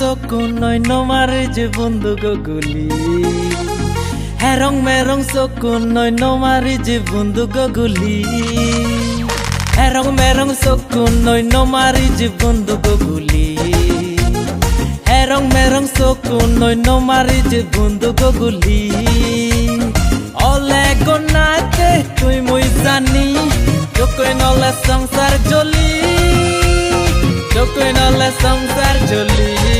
নয় নমারে যে বন্ধু গুলি। হেরং মেরং চকুন নয় নমারি যে বন্ধু গুলি। হেরং মেরং চকুন নয় নমারি যে বন্ধু গুলি। হেরং মেরং চকুন নয় নমারি যে বন্ধু গুলি। অলে গনাতে তুই মুই জানি চকুই নলে সংসার জ্বলি চকুই নলে সংসার জ্বলি।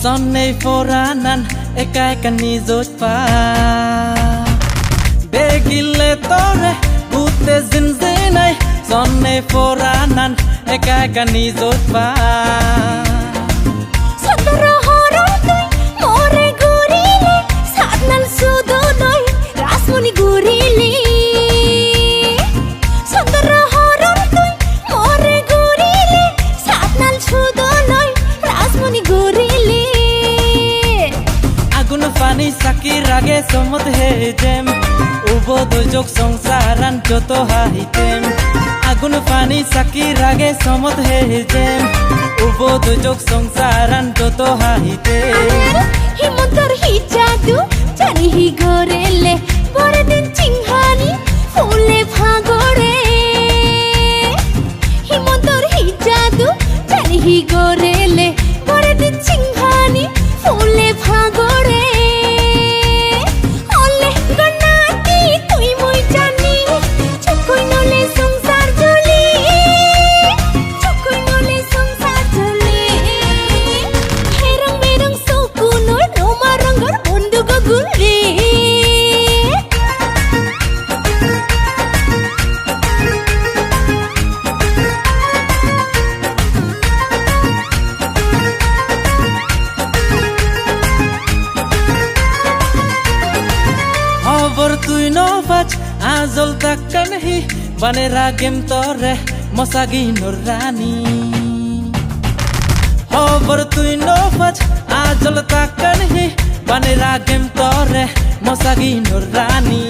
নাই সন্নে ফোরানান একা একা নিজত পা দেখিলে তরে গুতে জিনজি নাই সন্নে ফোরানান একা একা পানি চাকি রাগে চমত হে যেম উবদ যোগ সংসারান যত হাহিতেম আগুন পানি চাকি রাগে চমত হে যেম উবদ যোগ সংসারান যত হাহিতেম হিমন্তর হি জাদু জানি হি ঘরেলে পরদিন চিংহানি ফুলে ভাগরে হিমন্তর হি জাদু জানি হি ঘরেলে পরদিন চিংহানি ফুলে ভাগরে তুই নবাজ আজল তাকান হি বানে রাগেম তরে মশাগি রানী খবর তুই নবাজ আজল তাকান হি বানে রাগেম তরে মশাগি রানী